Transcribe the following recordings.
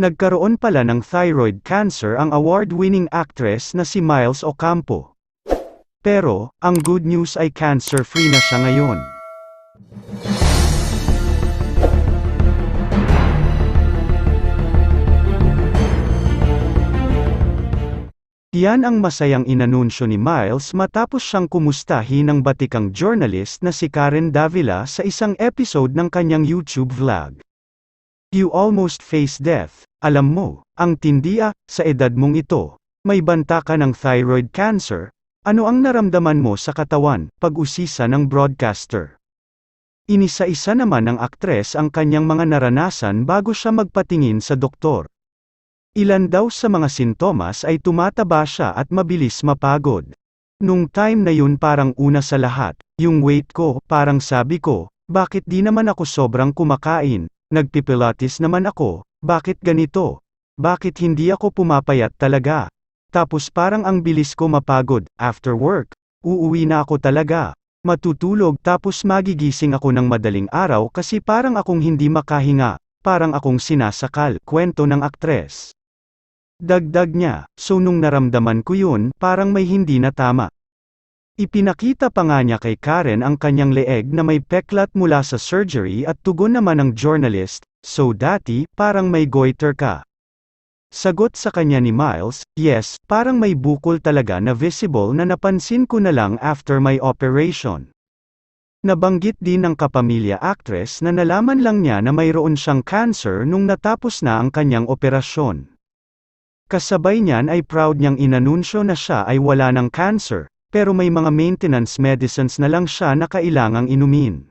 Nagkaroon pala ng thyroid cancer ang award-winning actress na si Miles Ocampo. Pero, ang good news ay cancer-free na siya ngayon. Yan ang masayang inanunsyo ni Miles matapos siyang kumustahin ng batikang journalist na si Karen Davila sa isang episode ng kanyang YouTube vlog. You almost face death. Alam mo, ang tindia, sa edad mong ito, may banta ka ng thyroid cancer. Ano ang naramdaman mo sa katawan, pag-usisa ng broadcaster? Inisa-isa naman ng aktres ang kanyang mga naranasan bago siya magpatingin sa doktor. Ilan daw sa mga sintomas ay tumataba siya at mabilis mapagod. Nung time na yun parang una sa lahat, yung weight ko, parang sabi ko, bakit di naman ako sobrang kumakain, nagpipilates naman ako, bakit ganito? Bakit hindi ako pumapayat talaga? Tapos parang ang bilis ko mapagod, after work, uuwi na ako talaga. Matutulog tapos magigising ako ng madaling araw kasi parang akong hindi makahinga, parang akong sinasakal, kwento ng aktres. Dagdag niya, so nung naramdaman ko yun, parang may hindi na tama. Ipinakita pa nga niya kay Karen ang kanyang leeg na may peklat mula sa surgery at tugon naman ng journalist, so dati, parang may goiter ka. Sagot sa kanya ni Miles, yes, parang may bukol talaga na visible na napansin ko na lang after my operation. Nabanggit din ng kapamilya actress na nalaman lang niya na mayroon siyang cancer nung natapos na ang kanyang operasyon. Kasabay niyan ay proud niyang inanunsyo na siya ay wala ng cancer, pero may mga maintenance medicines na lang siya na kailangang inumin.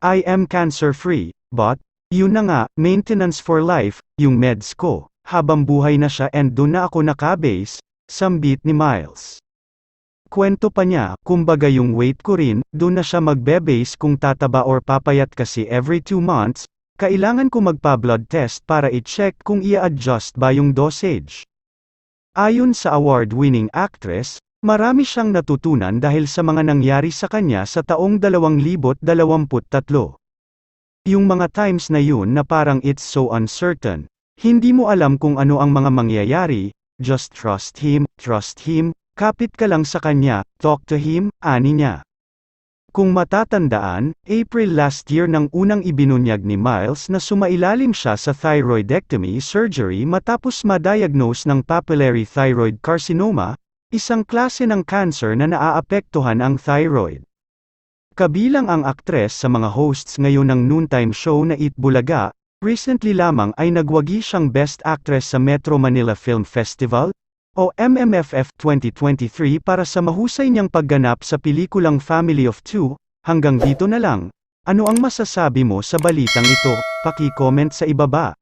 I am cancer-free, but, yun na nga, maintenance for life, yung meds ko, habang buhay na siya and doon na ako nakabase, sambit ni Miles. Kwento pa niya, kumbaga yung weight ko rin, doon na siya magbe-base kung tataba or papayat kasi every 2 months, kailangan ko magpa-blood test para i-check kung i-adjust ba yung dosage. Ayon sa award-winning actress, marami siyang natutunan dahil sa mga nangyari sa kanya sa taong 2023. Yung mga times na yun na parang it's so uncertain, hindi mo alam kung ano ang mga mangyayari, just trust him, trust him, kapit ka lang sa kanya, talk to him, ani niya. Kung matatandaan, April last year nang unang ibinunyag ni Miles na sumailalim siya sa thyroidectomy surgery matapos ma-diagnose ng papillary thyroid carcinoma, isang klase ng cancer na naaapektuhan ang thyroid. Kabilang ang aktres sa mga hosts ngayon ng noontime show na Eat Bulaga, recently lamang ay nagwagi siyang Best Actress sa Metro Manila Film Festival, o MMFF 2023 para sa mahusay niyang pagganap sa pelikulang Family of Two, hanggang dito na lang. Ano ang masasabi mo sa balitang ito? Paki-comment sa ibaba.